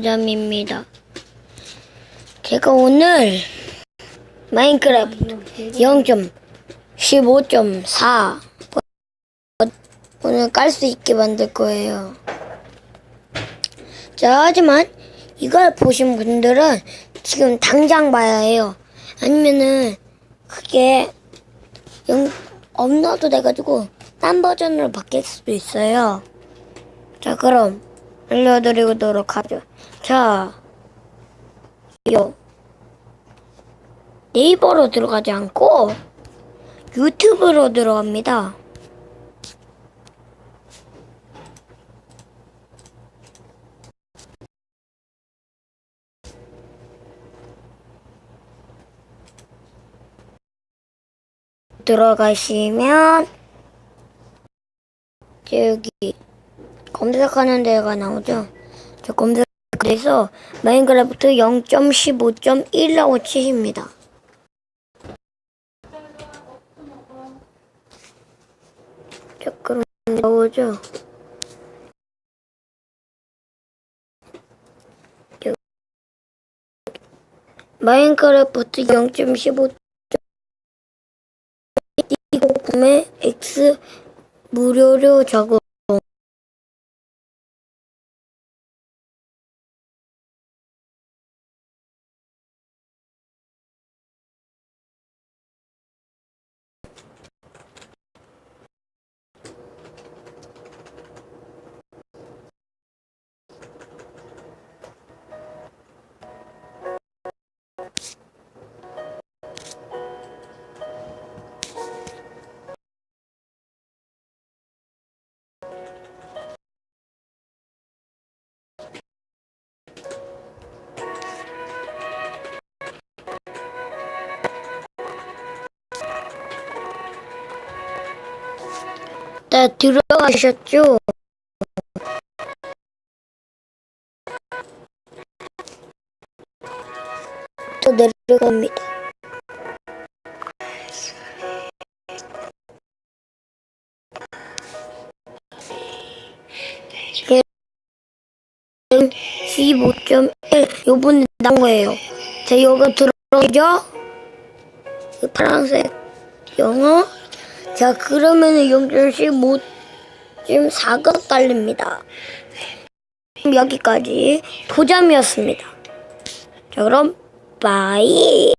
점입니다. 제가 오늘 마인크래프트 0.15.4 오늘 깔 수 있게 만들 거예요. 자, 하지만 이걸 보신 분들은 지금 당장 봐야 해요. 아니면은 그게 영, 업로드 돼가지고 딴 버전으로 바뀔 수도 있어요. 자, 그럼 알려드리도록 하죠. 자, 요 네이버로 들어가지 않고 유튜브로 들어갑니다. 들어가시면 여기 검색하는 데가 나오죠. 저 검색 그래서 마인크래프트 0.15.1라고 치십니다. 자 그럼 나오죠. 마인크래프트 0.15 이거 구매 X 무료로 적용. 네, 들어가셨죠? 또 내려갑니다. 예. 15.1 요번에 나온 거예요. 자, 요거 들어오죠? 이 파란색 영어 자, 그러면은 0.15.4가 깔립니다. 여기까지 도잠이었습니다. 자, 그럼, 바이.